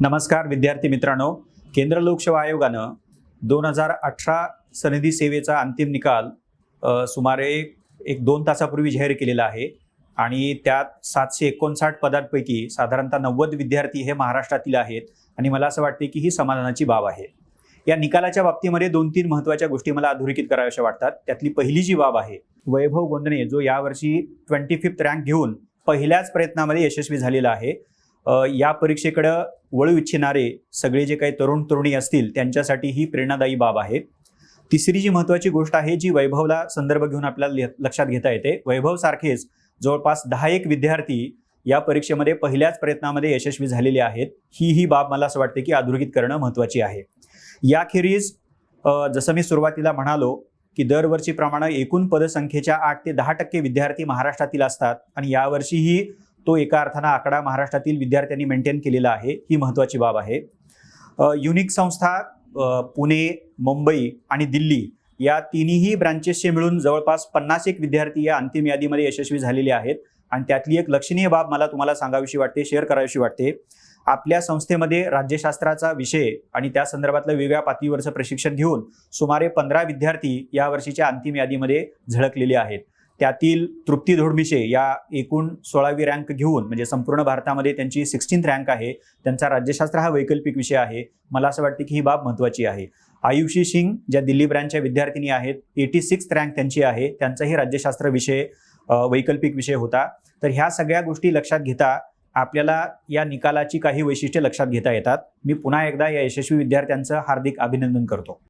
नमस्कार विद्यार्थी मित्रांनो. केंद्र लोकसेवा आयोगानं दोन हजार अठरा सनदी सेवेचा अंतिम निकाल सुमारे एक दोन तासापूर्वी जाहीर केलेला आहे. आणि त्यात सातशे एकोणसाठ पदांपैकी साधारणतः नव्वद विद्यार्थी हे महाराष्ट्रातील आहेत. आणि मला असं वाटते की ही समाधानाची बाब आहे. या निकालाच्या बाबतीमध्ये दोन तीन महत्त्वाच्या गोष्टी मला अधोरेखित कराव्याशा वाटतात. त्यातली पहिली जी बाब आहे वैभव गोंदणे जो यावर्षी ट्वेंटी फिफ्थ रँक घेऊन पहिल्याच प्रयत्नामध्ये यशस्वी झालेला आहे. या परीक्षेकडं वळू इच्छिणारे सगळे जे काही तरुण तरुणी असतील त्यांच्यासाठी ही प्रेरणादायी बाब आहे. तिसरी जी महत्त्वाची गोष्ट आहे जी वैभवला संदर्भ घेऊन आपल्याला लक्षात घेता येते वैभव सारखेच जवळपास दहा एक विद्यार्थी या परीक्षेमध्ये पहिल्याच प्रयत्नामध्ये यशस्वी झालेले आहेत. ही ही बाब मला असं वाटते की अधोरेखित करणं महत्त्वाची आहे. याखेरीज जसं मी सुरुवातीला म्हणालो की दरवर्षीप्रमाणे एकूण पदसंख्येच्या आठ ते दहा टक्के विद्यार्थी महाराष्ट्रातील असतात आणि यावर्षीही तो एका अर्थानं आकडा महाराष्ट्रातील विद्यार्थ्यांनी मेंटेन केलेला आहे. ही महत्त्वाची बाब आहे. युनिक संस्था पुणे मुंबई आणि दिल्ली या तिन्ही ब्रांचेसचे मिळून जवळपास पन्नास एक विद्यार्थी या अंतिम यादीमध्ये यशस्वी झालेले आहेत. आणि त्यातली एक लक्षणीय बाब मला तुम्हाला सांगावीशी वाटते शेअर करावीशी वाटते. आपल्या संस्थेमध्ये राज्यशास्त्राचा विषय आणि त्या संदर्भातलं वेगळ्या पातळीवरचं प्रशिक्षण घेऊन सुमारे पंधरा विद्यार्थी या वर्षीच्या अंतिम यादीमध्ये झळकलेले आहेत. त्यातील तृप्ती धोडमिशे या एकूण सोळावी रँक घेऊन म्हणजे संपूर्ण भारतामध्ये त्यांची सिक्स्टीन्थ रँक आहे. त्यांचा राज्यशास्त्र हा वैकल्पिक विषय आहे. मला असं वाटतं की ही बाब महत्त्वाची आहे. आयुषी सिंग ज्या दिल्ली ब्रँचच्या विद्यार्थिनी आहेत एटी सिक्स रँक त्यांची आहे. त्यांचाही राज्यशास्त्र विषय वैकल्पिक विषय होता. तर ह्या सगळ्या गोष्टी लक्षात घेता आपल्याला या निकालाची काही वैशिष्ट्ये लक्षात घेता येतात. मी पुन्हा एकदा या यशस्वी विद्यार्थ्यांचं हार्दिक अभिनंदन करतो.